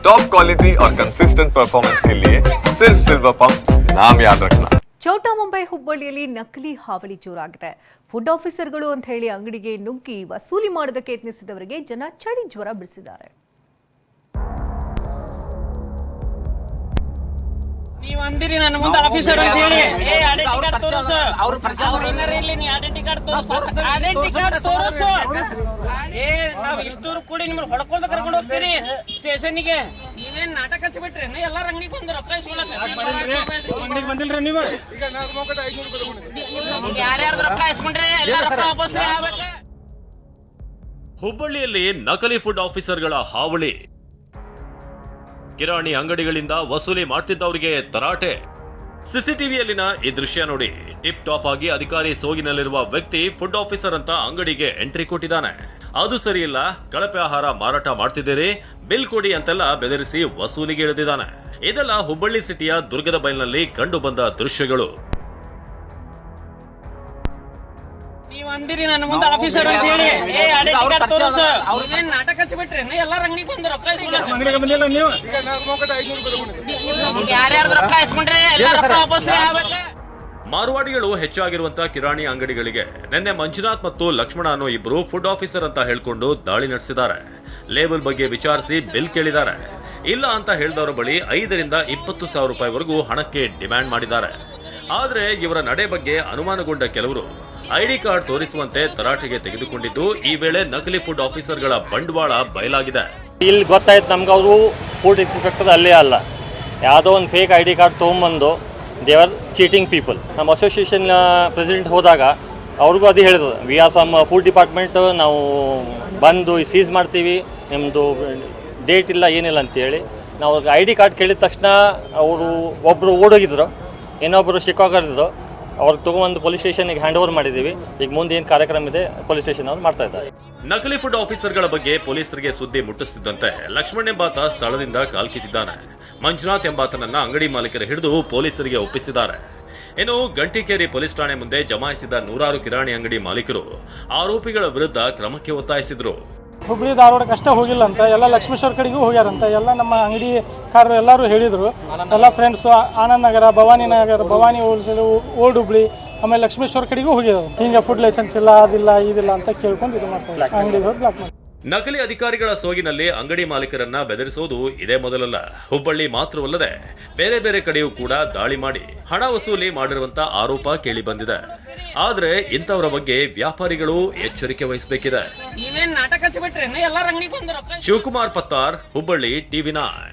Top quality और consistent performance के लिए सिर्फ सिल्वर पंप नाम याद रखना ಛೋಟಾ ಮುಂಬೈ ಹುಬ್ಬಳ್ಳಿಯಲ್ಲಿ ನಕಲಿ ಹಾವಳಿ ಜೋರಾಗಿದೆ ಫುಡ್ ಆಫೀಸರ್ಗಳು ಅಂತ ಹೇಳಿ ಅಂಗಡಿಗೆ ನುಗ್ಗಿ ವಸೂಲಿ ಮಾಡೋದಕ್ಕೆ ಯತ್ನಿಸಿದವರಿಗೆ ಜನ ಚಳಿ ಜ್ವರ ಬಿಡಿಸಿದ್ದಾರೆ ಅಂದಿರಿ ನನ್ನ ಮುಂದೆ ಆಫೀಸರ್ ಅಂತ ಹೇಳಿ ಏ ಐಡೆಂಟಿ ಕಾರ್ಡ್ ತೋರಿಸು. ಅವ್ರ ಏನಾರ ಇಲ್ಲಿ ನೀ ಐಡೆಂಟಿ ಕಾರ್ಡ್ ತೋರಿಸು. ಐಡೆಂಟಿ ಕಾರ್ಡ್ ತೋರಿಸು. ಏ ನಾವ್ ಇಷ್ಟೂರು ಕೂಡಿ ನಿಮ್ಮನ್ನ ಹೊಡ್ಕೊಂಡು ಕರ್ಕೊಂಡು ಹೋಗ್ತೀರಿ ಸ್ಟೇಷನ್ಗೆ ನೀವೇನ್ ನಾಟಕ ಹಚ್ಚಿಬಿಟ್ರಿ? ಎಲ್ಲಾರ ಅಂಗಡಿಗೆ ಬಂದು ರೊಕ್ಕ ಇಸ್ಕೊಳಕ್. ಬಂದಿಲ್ರಿ? ನೀವು? ಯಾರ್ಯಾರ್ದು ರೊಕ್ಕ ಇಸ್ಕೊಂಡ್ರಿ ಎಲ್ಲ ರೊಕ್ಕ ವಾಪಸ್ ಆಗ್ಬೇಕು. ಹುಬ್ಬಳ್ಳಿಯಲ್ಲಿ ನಕಲಿ ಫುಡ್ ಆಫೀಸರ್ಗಳ ಹಾವಳಿ. ಕಿರಾಣಿ ಅಂಗಡಿಗಳಿಂದ ವಸೂಲಿ ಮಾಡ್ತಿದ್ದವರಿಗೆ ತರಾಟೆ. ಸಿಸಿಟಿವಿಯಲ್ಲಿನ ಈ ದೃಶ್ಯ ನೋಡಿ, ಟಿಪ್ ಟಾಪ್ ಆಗಿ ಅಧಿಕಾರಿ ಸೋಗಿನಲ್ಲಿರುವ ವ್ಯಕ್ತಿ ಫುಡ್ ಆಫೀಸರ್ ಅಂತ ಅಂಗಡಿಗೆ ಎಂಟ್ರಿ ಕೊಟ್ಟಿದ್ದಾನೆ. ಅದು ಸರಿಯಿಲ್ಲ ಕಳಪೆ ಆಹಾರ ಮಾರಾಟ ಮಾಡ್ತಿದ್ದೀರಿ, ಬಿಲ್ ಕೊಡಿ ಅಂತೆಲ್ಲ ಬೆದರಿಸಿ ವಸೂಲಿಗೆ ಇಳಿದಿದ್ದಾನೆ. ಇದೆಲ್ಲ ಹುಬ್ಬಳ್ಳಿ ಸಿಟಿಯ ದುರ್ಗದ ಬೈಲ್ನಲ್ಲಿ ಕಂಡು ದೃಶ್ಯಗಳು. ನೀವ್ ಅಂದಿರಿ ನನ್ನ ಮುಂದೆ ಆಫೀಸರ್ ಅಂತ ಹೇಳಿ. ಏ ಐಡೆಂಟಿ ಕಾರ್ಡ್ ತೋರಿಸು. ನೀವೇನ್ ನಾಟಕ ಹಚ್ಚಿಬಿಟ್ರಿ? ಎಲ್ಲಾರ ಅಂಗಡಿಗೆ ಬಂದು ರೊಕ್ಕ ಯಾರ್ಯಾರ್ದು ರೊಕ್ಕ ಇಸ್ಕೊಂಡ್ರಿ ಎಲ್ಲ ರೊಕ್ಕ ವಾಪಸ್ ಆಗ್ಬೇಕು. ಮಾರುವಾಡಿಗಳು ಹೆಚ್ಚಾಗಿರುವಂತ ಕಿರಾಣಿ ಅಂಗಡಿಗಳಿಗೆ ನಿನ್ನೆ ಮಂಜುನಾಥ್ ಮತ್ತು ಲಕ್ಷ್ಮಣ ಅನ್ನೋ ಇಬ್ರು ಫುಡ್ ಆಫೀಸರ್ ಅಂತ ಹೇಳ್ಕೊಂಡು ದಾಳಿ ನಡೆಸಿದ್ದಾರೆ. ಲೇಬಲ್ ಬಗ್ಗೆ ವಿಚಾರಿಸಿ ಬಿಲ್ ಕೇಳಿದ್ದಾರೆ. ಇಲ್ಲ ಅಂತ ಹೇಳಿದವರ ಬಳಿ ಐದರಿಂದ ಇಪ್ಪತ್ತು ಸಾವಿರ ರೂಪಾಯಿವರೆಗೂ ಹಣಕ್ಕೆ ಡಿಮ್ಯಾಂಡ್ ಮಾಡಿದ್ದಾರೆ. ಆದರೆ ಇವರ ನಡೆ ಬಗ್ಗೆ ಅನುಮಾನಗೊಂಡ ಕೆಲವರು ಐಡಿ ಕಾರ್ಡ್ ತೋರಿಸುವಂತೆ ತರಾಟೆಗೆ ತೆಗೆದುಕೊಂಡಿದ್ದು, ಈ ವೇಳೆ ನಕಲಿ ಫುಡ್ ಆಫೀಸರ್ಗಳ ಬಂಡವಾಳ ಬಯಲಾಗಿದೆ. ಇಲ್ಲಿ ಗೊತ್ತಾಯ್ತು ನಮ್ಗೆ ಅವರು ಫುಡ್ ಇನ್ಸ್ಪೆಕ್ಟರ್ ಅಲ್ಲೇ ಅಲ್ಲ. ಯಾವುದೋ ಒಂದು ಫೇಕ್ ಐ ಡಿ ಕಾರ್ಡ್ ತೊಗೊಂಬಂದು ದೇ ಆರ್ ಚೀಟಿಂಗ್ ಪೀಪಲ್ ನಮ್ಮ ಅಸೋಸಿಯೇಷನ್ ಪ್ರೆಸಿಡೆಂಟ್ ಹೋದಾಗ, ಅವ್ರಿಗೂ ಅದು ಹೇಳಿದ್ರು we are from food department ನಾವು ಬಂದು ಸೀಸ್ ಮಾಡ್ತೀವಿ ನಿಮ್ಮದು ಡೇಟ್ ಇಲ್ಲ, ಏನಿಲ್ಲ ಅಂತೇಳಿ ನಾವು ಐ ಡಿ ಕಾರ್ಡ್ ಕೇಳಿದ ತಕ್ಷಣ, ಅವರು ಒಬ್ಬರು ಓಡೋಗಿದ್ರು ಇನ್ನೊಬ್ಬರು ಶಿಕಾಗರಿದ್ರು ಅವ್ರು ತಗೊಂಡು ಪೊಲೀಸ್ ಸ್ಟೇಷನ್ಗೆ ಹ್ಯಾಂಡ್ ಓವರ್ ಮಾಡಿದ್ದೀವಿ. ಈಗ ಮುಂದೆ ಏನು ಕಾರ್ಯಕ್ರಮ ಇದೆ ಪೊಲೀಸ್ ಸ್ಟೇಷನ್ ಅವ್ರು ಮಾಡ್ತಾ ಇದ್ದಾರೆ. ನಕಲಿ ಫುಡ್ ಆಫೀಸರ್ಗಳ ಬಗ್ಗೆ ಪೊಲೀಸರಿಗೆ ಸುದ್ದಿ ಮುಟ್ಟಿಸುತ್ತಿದ್ದಂತೆ ಲಕ್ಷ್ಮಣ್ ಎಂಬಾತ ಸ್ಥಳದಿಂದ ಕಾಲ್ಕಿತ್ತಿದ್ದಾನೆ ಮಂಜುನಾಥ್ ಎಂಬಾತನನ್ನ ಅಂಗಡಿ ಮಾಲೀಕರು ಹಿಡಿದು ಪೊಲೀಸರಿಗೆ ಒಪ್ಪಿಸಿದ್ದಾರೆ. ಇನ್ನು ಗಂಟಿಕೇರಿ ಪೊಲೀಸ್ ಠಾಣೆ ಮುಂದೆ ಜಮಾಯಿಸಿದ ನೂರಾರು ಕಿರಾಣಿ ಅಂಗಡಿ ಮಾಲೀಕರು ಆರೋಪಿಗಳ ವಿರುದ್ಧ ಕ್ರಮಕ್ಕೆ ಒತ್ತಾಯಿಸಿದ್ರು. ಹುಬ್ಳಿ ಧಾರವಾಡಕ್ಕೆ ಹೋಗಿಲ್ಲ ಅಂತ ಎಲ್ಲ ಲಕ್ಷ್ಮೇಶ್ವರ ಕಡೆಗೂ ಹೋಗ್ಯಾರಂತ. ಎಲ್ಲ ನಮ್ಮ ಅಂಗಡಿ ಕಾರರು ಎಲ್ಲರೂ ಹೇಳಿದರು. ಎಲ್ಲ friends Anand Nagar, Bhavani Nagar, Bhavani wholesale old Hubli ಆಮೇಲೆ ಲಕ್ಷ್ಮೇಶ್ವರ ಕಡೆಗೂ ಹೋಗಿದ್ರು. ಹಿಂಗೆ ಫುಡ್ ಲೈಸೆನ್ಸ್ ಇಲ್ಲ, ಅದಿಲ್ಲ, ಇದಿಲ್ಲ ಅಂತ ಕೇಳ್ಕೊಂಡು ಇದು ಮಾಡ್ತಾರೆ ಅಂಗಡಿಗೆ ಹೋಗಿ ಬ್ಲಾಕ್ ಮಾಡಿ ನಕಲಿ ಅಧಿಕಾರಿಗಳ ಸೋಗಿನಲ್ಲಿ ಅಂಗಡಿ ಮಾಲೀಕರನ್ನ ಬೆದರಿಸೋದು ಇದೇ ಮೊದಲಲ್ಲ. ಹುಬ್ಬಳ್ಳಿ ಮಾತ್ರವಲ್ಲದೆ ಬೇರೆ ಬೇರೆ ಕಡೆಯೂ ಕೂಡ ದಾಳಿ ಮಾಡಿ ಹಣ ವಸೂಲಿ ಮಾಡಿರುವಂತ ಆರೋಪ ಕೇಳಿ ಬಂದಿದೆ. ಆದ್ರೆ ಇಂಥವರ ಬಗ್ಗೆ ವ್ಯಾಪಾರಿಗಳು ಎಚ್ಚರಿಕೆ ವಹಿಸಬೇಕಿದೆ. Shivakumar Pattar Hubballi TV nine